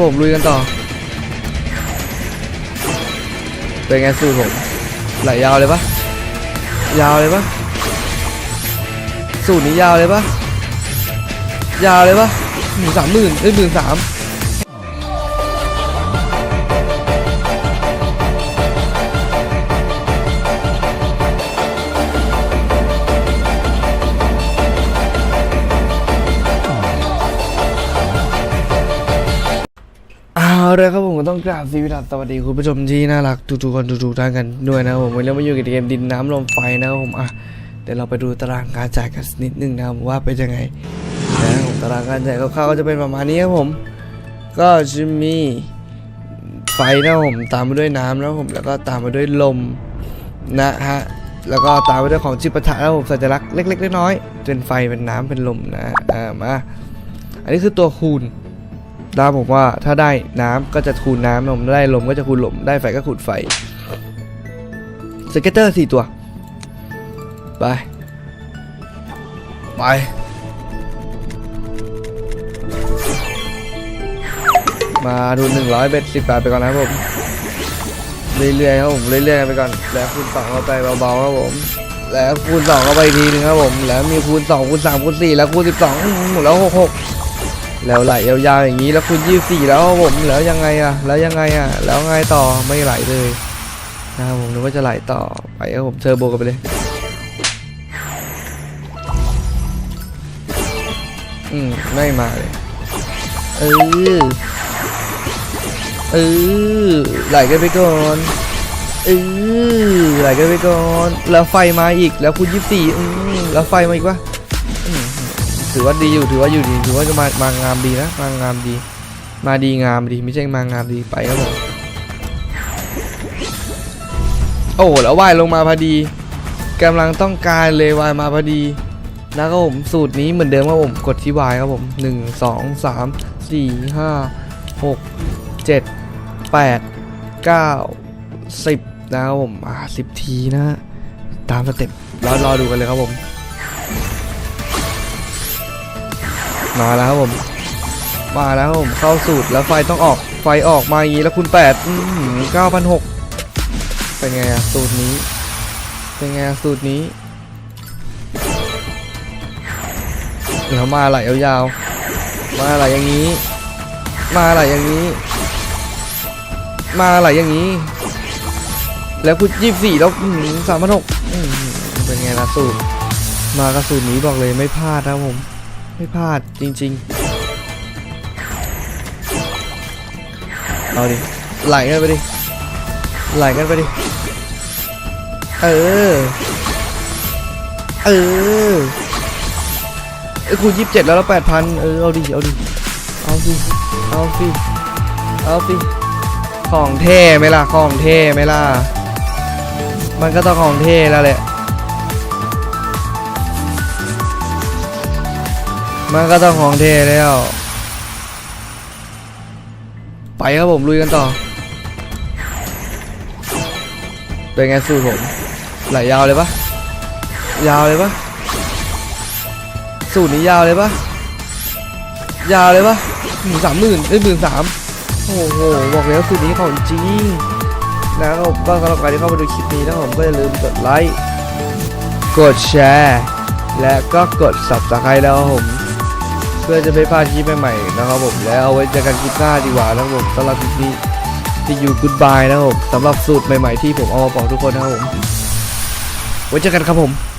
ผมลุยกันต่อ เป็นไงสู้ผม ไหลยาวเลยปะยาวเลยปะสูตรนี้ยาวเลยปะยาวเลยปะหนึ่งสามหมื่นเอ้ยหมื่นสาม เอาเลยครับผมก็ต้องกราบสวัสดีคุณผู้ชมที่น่ารักทุกๆคนทุกๆท่านกันด้วยนะผมวันนี้มาอยู่กับเกมดินน้ำลมไฟนะครับผมอะเดี๋ยวเราไปดูตารางการจ่ายกันนิดนึงนะครับว่าเป็นยังไงนะผมตารางการจ่ายคร่าวๆก็จะเป็นประมาณนี้ครับผม ก็จะมีไฟนะผมตามมาด้วยน้ำนะผมแล้วก็ตามมาด้วยลมนะฮะแล้วก็ตามมาด้วยของจิปาถะนะครับผมสัญลักษณ์เล็กๆน้อยๆเป็นไฟเป็นน้ำเป็นลมนะอ่ามาอันนี้คือตัวคูณ ได้ผมว่าถ้าได้น้ำก็จะคูณน้ำผมได้ลมก็จะคูณลมได้ไฟก็คูณไฟสเก็ตเตอร์สี่ตัว ไป ไป มาทุนหนึ่งร้อยเบ็ดสิบบาทไปก่อนนะครับผม เรื่อยๆครับผมเรื่อยๆไปก่อน แล้วคูณสองเข้าไปเบาๆครับผม แล้วคูณสองเข้าไปทีหนึงครับผม แล้วมีคูณสองคูณสามคูณสี่แล้วคูณสิบสองหมดแล้วหกหก แล้วไหลยาวๆอย่างนี้แล้วคุณยี่สี่แล้วผมแล้วยังไงอะแล้วยังไงอะแล้วไงต่อไม่ไหลเลยนะครับผมนึกว่าจะไหลต่อไปครับผมเทอร์โบกันไปเลยอืมไม่มาเลยเออเออไหลกันไปก่อนเออไหลกันไปก่อนแล้วไฟมาอีกแล้วคุณยี่สี่อืมแล้วไฟมาอีกวะ ถือว่าดีอยู่ถือว่าอยู่ดีถือว่าจะมามางามดีนะมางามดี มาดีงามดีไม่ใช่มางามดีไปครับผมโอ้โหแล้วว่ายลงมาพอดีกำลังต้องการเลยว่ายมาพอดีนะครับผมสูตรนี้เหมือนเดิมครับผมกดที่วายครับผมหนึ่งสองสามสี่ห้าหกเจ็ดแปดเก้าสิบนะครับผมอ่าสิบทีนะ ตามสเต็ปรอรอดูกันเลยครับผม มาแล้วครับผม มาแล้วครับผมเข้าสูตรแล้วไฟต้องออกไฟออกมาอย่างนี้แล้วคุณแปดเก้าพันหกเป็นไงอะสูตรนี้ เป็นไงอะสูตรนี้แล้วมาไหลยาวๆมาไหลอย่างนี้ มาไหลอย่างนี้ มาไหลอย่างนี้ แล้วคุณยี่สี่แล้วสามพันหกเป็นไงล่ะสูตรมากระสูตรนี้บอกเลยไม่พลาดนะครับผม ไม่พลาดจริง ๆ เอาดิ ไหลกันไปดิ ไหลกันไปดิ เออ เออไอ้คูณยี่สิบเจ็ดแล้วล้วแปดพันเออ เอาดิ เอาดิ เอาสิ เอาสิ เอาสิ ของเท่ไหมล่ะ ของเท่ไหมล่ะ มันก็ต้องของเท่แล้วแหละ มันก็ต้องของเทแล้ว ไปครับผมลุยกันต่อ เป็นไงสู้ผมไหลยาวเลยปะยาวเลยปะสูตรนี้ยาวเลยปะยาวเลยปะหมื่นสามหมื่นเอ้ยหมื่นสามโอ้โหบอกแล้วสูตรนี้ของจริงนะครับผมก็สำหรับใครที่เข้ามาดูคลิปนี้นะผมก็อย่าลืมกดไลค์กดแชร์และก็กด subscribe แล้วครับผม พื่อจะไม่พลาดคลิปใหม่ๆนะครับผมแล้วเอาไว้เจอกันคลิปหน้าดีกว่านะครับผมสำหรับคลิปนี้ที่อยู่กูดบายนะครับผมสำหรับสูตรใหม่ๆที่ผมเอามาบอกทุกคนนะครับผมไว้เจอกันครับผม